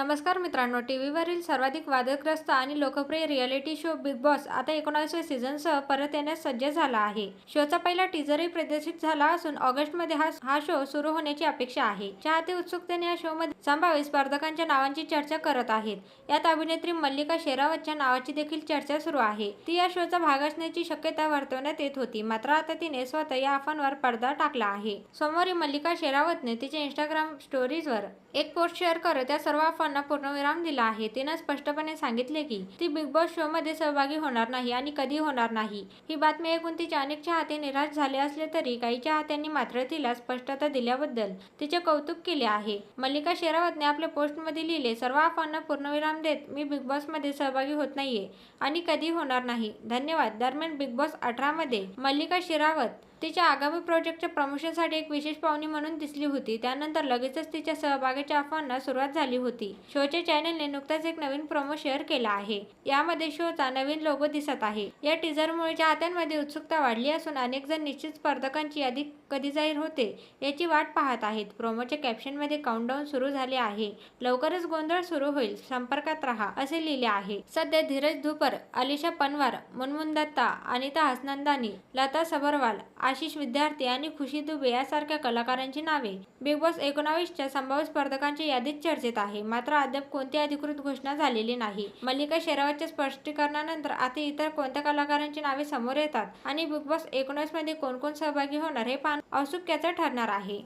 नमस्कार मित्रांनो टी व्हीवरील सर्वाधिक वादग्रस्त आणि लोकप्रिय रियालिटी शो बिग बॉस आता एकोणावीसव्या सीझनसह परत येण्यास सज्ज झाला आहे. शोचा पहिला टीजरही प्रदर्शित झाला असून ऑगस्टमध्ये हा हा शो सुरू होण्याची अपेक्षा आहे. चाहते उत्सुकतेने या शोमध्ये संभाव्य स्पर्धकांच्या नावांची चर्चा करत आहेत. यात अभिनेत्री मल्लिका शेरावतच्या नावाची देखील चर्चा सुरू आहे. ती या शोचा भाग असण्याची शक्यता वर्तवण्यात येत होती. मात्र आता तिने स्वतः या अफवांवर पडदा टाकला आहे. सोमवारी मल्लिका शेरावतने तिच्या इंस्टाग्राम स्टोरीजवर एक पोस्ट शेअर करत या सर्व अफवांना पूर्णविराम दिला आहे. तिनं स्पष्टपणे सांगितले की ती बिग बॉस शो मध्ये सहभागी होणार नाही आणि कधी होणार नाही. ही बातमी ऐकून तिच्या अनेक चाहते निराश झाले असले तरी काही चाहत्यांनी मात्र तिला स्पष्टता दिल्याबद्दल तिचे कौतुक केले आहे. मल्लिका शेरावतने आपल्या पोस्टमध्ये लिहिले सर्व अफवांना पूर्णविराम देत मी बिग बॉसमध्ये सहभागी होत नाहीये आणि कधी होणार नाही. धन्यवाद. दरम्यान बिग बॉस अठरामध्ये मल्लिका शेरावत तिच्या आगामी प्रोजेक्टच्या प्रमोशनसाठी एक विशेष पाहुणी म्हणून दिसली होती. त्यानंतर लगेचच तिच्या सहभागाच्या अफवांना सुरुवात झाली होती. शोच्या चॅनलने नुकताच एक नवीन प्रोमो शेअर केला आहे. यामध्ये शोचा नवीन लोगो दिसत आहे. या टीझरमुळे चाहत्यांमध्ये उत्सुकता वाढली असून अनेक जण निश्चित स्पर्धकांची यादी कधी जाहीर होते याची वाट पाहत आहेत. प्रोमोच्या कॅप्शनमध्ये काउंटडाऊन सुरू झाले आहे. लवकरच गोंधळ सुरू होईल. संपर्कात राहा असे लिहिले आहे. सध्या धीरज धुपर अलिशा पनवार मुनमुन दत्ता अनिता हसनंदानी लता सबरवाल आशिष विद्यार्थी आणि खुशी दुबे यासारख्या कलाकारांची नावे. बिग बॉस एकोणावीसच्या संभाव्य स्पर्धकांच्या यादीत चर्चेत आहे. मात्र अद्याप कोणती अधिकृत घोषणा झालेली नाही. मल्लिका शेरावतच्या स्पष्टीकरणानंतर आता इतर कोणत्या कलाकारांची नावे समोर येतात? आणि बिग बॉस एकोणीसमध्ये कोण कोण सहभागी होणार हे पाहणं औत्सुक्याचं ठरणार आहे.